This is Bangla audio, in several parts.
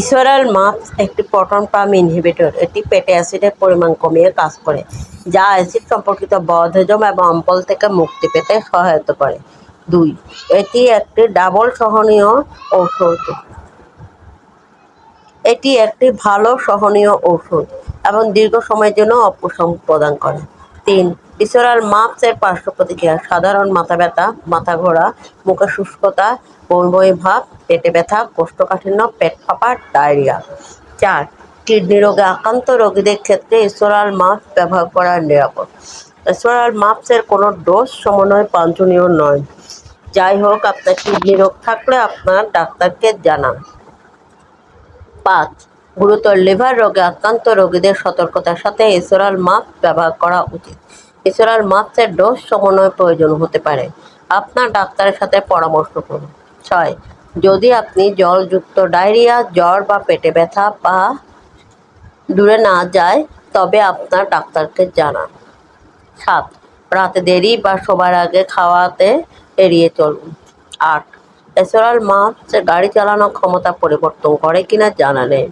ইসোরাল মাপস একটি প্রোটন পাম্প ইনহিবিটর। এটি পেটে অ্যাসিডের পরিমাণ কমিয়ে কাজ করে, যা অ্যাসিড সম্পর্কিত বদহজম এবং অম্পল থেকে মুক্তি পেতে সহায়তা করে। দুই, এটি একটি ডাবল সহনীয় ঔষধ। এটি একটি ভালো সহনীয় ঔষধ এবং দীর্ঘ সময়ের জন্য অপশম প্রদান করে। তিন ইসোরাল মাপসের পার্শ্ব প্রতিক্রিয়া। সাধারণ মাথা ব্যথা, মাথা ঘোরা, মুখে শুষ্কতা বমি ভাব, পেটে ব্যথা, কোষ্ঠকাঠিন্য, পেট ফাঁপা, ডায়রিয়া। চার, কিডনি রোগে আক্রান্ত রোগীদের ক্ষেত্রে ইসোরাল মাপ ব্যবহার করা নিরাপদ। ইসোরাল মাপসের কোনো ডোজ সমন্বয় বাঞ্ছনীয় নয়। যাই হোক, আপনার কিডনি রোগ থাকলে আপনার ডাক্তারকে জানান। পাঁচ, গুরুতর লিভার রোগে আক্রান্ত রোগীদের সতর্কতার সাথে ইসোরাল মাস্ক ব্যবহার করা উচিত। ইসোরাল মাস্কের ডোজ সমন্বয় প্রয়োজন হতে পারে। আপনার ডাক্তারের সাথে পরামর্শ করুন। ছয়, যদি আপনি জলযুক্ত ডায়রিয়া, জ্বর বা পেটে ব্যথা বা দূরে না যায়, তবে আপনার ডাক্তারকে জানান। সাত, রাতে দেরি বা শোবার আগে খাওয়াতে এড়িয়ে চলুন। আট এসোরাল মাস্ক গাড়ি চালানোর ক্ষমতা পরিবর্তন করে কিনা জানা নেই।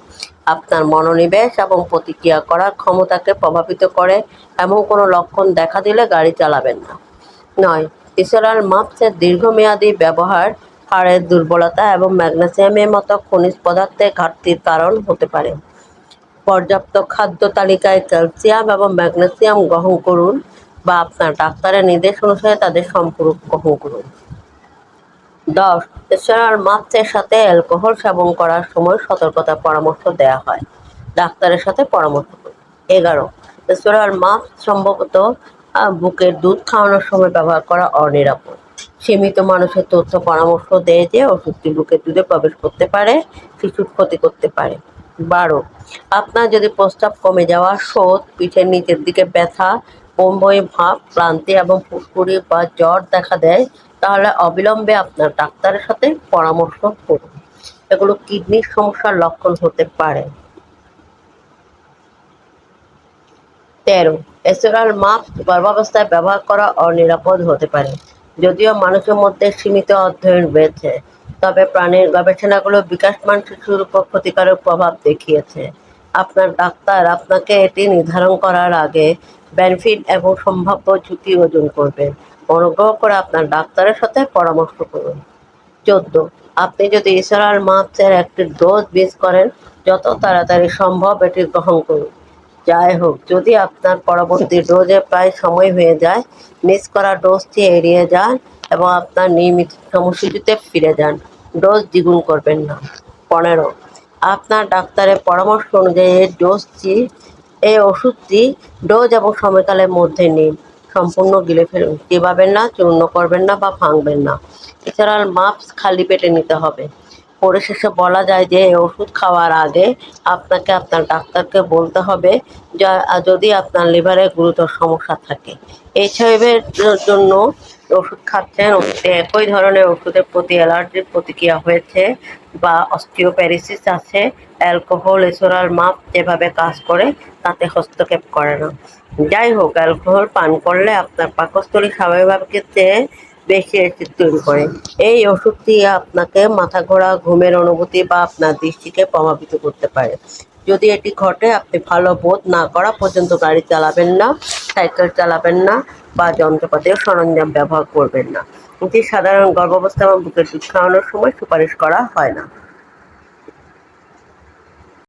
আপনার মনোনিবেশ এবং প্রতিক্রিয়া করার ক্ষমতাকে প্রভাবিত করে এমন কোনো লক্ষণ দেখা দিলে গাড়ি চালাবেন না। নয় ইসোরাল মাপসের দীর্ঘমেয়াদী ব্যবহার, হাড়ের দুর্বলতা এবং ম্যাগনেসিয়ামের মতো খনিজ পদার্থের ঘাটতির কারণ হতে পারে। পর্যাপ্ত খাদ্য তালিকায় ক্যালসিয়াম এবং ম্যাগনেসিয়াম গ্রহণ করুন বা আপনার ডাক্তারের নির্দেশ অনুসারে তাদের সম্পূরক গ্রহণ করুন। দশ। এছাড়ার মাত্রের সাথে অ্যালকোহল সেবন করার সময় সতর্কতা পরামর্শ দেওয়া হয়। ডাক্তারের সাথে পরামর্শ করুন। এগারো। এছাড়ার মাপ সম্ভবত বুকের দুধ খাওয়ানোর সময় ব্যবহার করা অনিরাপদ। সীমিত মানুষের তথ্য পরামর্শ দেয় যে, ওষুধটি বুকের দুধে প্রবেশ করতে পারে, শিশুর ক্ষতি করতে পারে। বারো। আপনার যদি প্রস্তাব কমে যাওয়া শোধ, পিঠের নিচের দিকে ব্যথা বমি ভাব, ক্লান্তি এবং ফুসকুড়ি বা জ্বর দেখা দেয়, তাহলে অবিলম্বে আপনার ডাক্তারের সাথে পরামর্শ করুন। এগুলো কিডনির সমস্যার লক্ষণ হতে পারে। তেরো এসোরাল মাস্ক গর্ভাবস্থায় ব্যবহার করা অনিরাপদ হতে পারে। যদিও মানুষের মধ্যে সীমিত অধ্যয়ন রয়েছে, তবে প্রাণীর গবেষণাগুলো বিকাশমান শিশুর উপর ক্ষতিকারক প্রভাব দেখিয়েছে। আপনার ডাক্তার আপনাকে এটি নির্ধারণ করার আগে বেনিফিট এবং সম্ভাব্য ঝুঁকি ওজন করবেন। অনুগ্রহ করে আপনার ডাক্তারের সাথে পরামর্শ করুন। চোদ্দ, আপনি যদি ইসরাল মাপসের একটি ডোজ মিস করেন, যত তাড়াতাড়ি সম্ভব এটি গ্রহণ করুন। যাই হোক, যদি আপনার পরবর্তী ডোজে প্রায় সময় হয়ে যায় মিস করা ডোজটি এড়িয়ে যান এবং আপনার নিয়মিত সময়সূচিতে ফিরে যান। ডোজ দ্বিগুণ করবেন না। পনেরো আপনার ডাক্তারের পরামর্শ অনুযায়ী এই ডোজটি, এই ওষুধটি ডোজ এবং সময়কালের মধ্যে নিন। সম্পূর্ণ গিলে ফেলুন। চিবাবেন না, চূর্ণ করবেন না বা ভাঙবেন না। এছাড়া মাপস খালি পেটে নিতে হবে। পরিশেষে বলা যায় যে ওষুধ খাওয়ার আগে আপনাকে আপনার ডাক্তারকে বলতে হবে যদি আপনার লিভারে গুরুতর সমস্যা থাকে। এইসবের জন্য ওষুধ খাচ্ছেন একই ধরনের ওষুধের প্রতি অ্যালার্জির প্রতিক্রিয়া হয়েছে বা অস্টিওপ্যারিসিস আছে, অ্যালকোহল, এসোরাল মাপ যেভাবে কাজ করে তাতে হস্তক্ষেপ করে না। যাই হোক, অ্যালকোহল পান করলে আপনার পাকস্থলী স্বাভাবিকভাবে চেয়ে বেশি অ্যাসিড তৈরি করে। এই ওষুধটি আপনাকে মাথা ঘোরা, ঘুমের অনুভূতি বা আপনার দৃষ্টিকে প্রভাবিত করতে পারে। যদি এটি ঘটে, আপনি ভালো বোধ না করা পর্যন্ত গাড়ি চালাবেন না। সাইকেল চালাবেন না বা যন্ত্রপাতি সরঞ্জাম ব্যবহার করবেন না। এটি সাধারণ গর্ভাবস্থা এবং বুকের দুধ খাওয়ানোর সময় সুপারিশ করা হয় না।